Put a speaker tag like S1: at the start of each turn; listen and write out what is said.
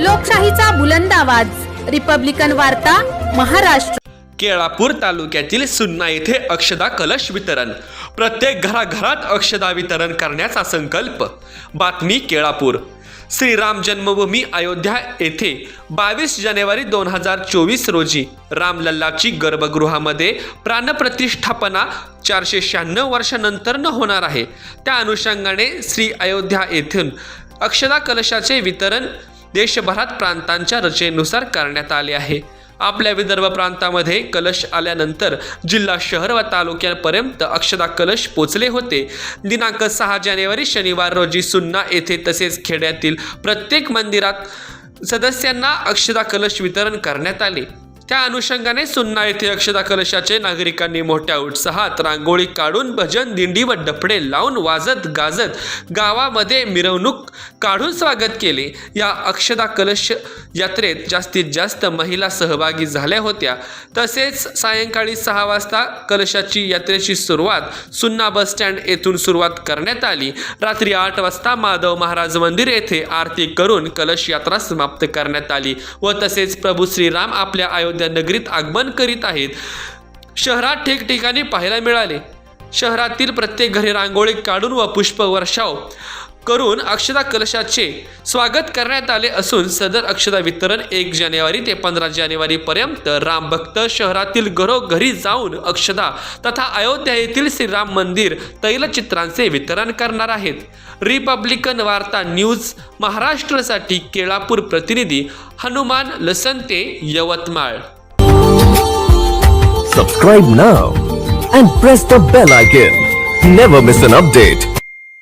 S1: लोकशाहीचा बुलंद आवाज. रिपब्लिकन वार्ता महाराष्ट्र.
S2: केळापूर तालुक्यातील सुन्ना येथे अक्षदा कलश वितरण. प्रत्येक घराघरात अक्षदा वितरण करण्याचा संकल्प. बातमी केळापूर. श्रीराम जन्मभूमी अयोध्या येथे बावीस जानेवारी दोन हजार चोवीस रोजी रामलल्लाची गर्भगृहामध्ये प्राणप्रतिष्ठापना चारशे शहाण्णव वर्षानंतर न होणार आहे. त्या अनुषंगाने श्री अयोध्या येथून अक्षदा कलशाचे वितरण देशभरात प्रांतांच्या रचनेनुसार करण्यात आले आहे. आपल्या विदर्भ प्रांतामध्ये कलश आल्यानंतर जिल्हा शहर व तालुक्यापर्यंत अक्षदा कलश पोचले होते. दिनांक सहा जानेवारी शनिवार रोजी सुन्ना येथे तसेच खेड्यातील प्रत्येक मंदिरात सदस्यांना अक्षदा कलश वितरण करण्यात आले. त्या अनुषंगाने सुन्ना येथे अक्षदा कलशाचे नागरिकांनी मोठ्या उत्साहात रांगोळी काढून भजन दिंडी व डफडे लावून वाजत गाजत गावामध्ये मिरवणूक काढून स्वागत केले. या अक्षदा कलश यात्रेत जास्तीत जास्त महिला सहभागी झाल्या होत्या. तसेच सायंकाळी सहा वाजता कलशाची यात्रेची सुरुवात सुन्ना बस स्टँड येथून सुरुवात करण्यात आली. रात्री आठ वाजता माधव महाराज मंदिर येथे आरती करून कलश यात्रा समाप्त करण्यात आली व तसेच प्रभू श्रीराम आपल्या अयोध्या नगरीत आगमन करीत आहेत. शहरात ठिकठिकाणी पाहायला मिळाले. शहरातील प्रत्येक घरी रांगोळी काढून व पुष्पवर्षाव करून अक्षदा कलशाचे स्वागत करण्यात आले असून सदर अक्षदा वितरण एक जानेवारी ते पंधरा जानेवारीपर्यंत रामभक्त शहरातील घरोघरी जाऊन अक्षदा तथा अयोध्या येथील श्रीराम मंदिर तैलचित्रांचे वितरण करणार आहेत. रिपब्लिकन वार्ता न्यूज महाराष्ट्रासाठी केळापूर प्रतिनिधी Hanuman Lasante Yavatmal.
S3: Subscribe now and press the bell icon never miss an update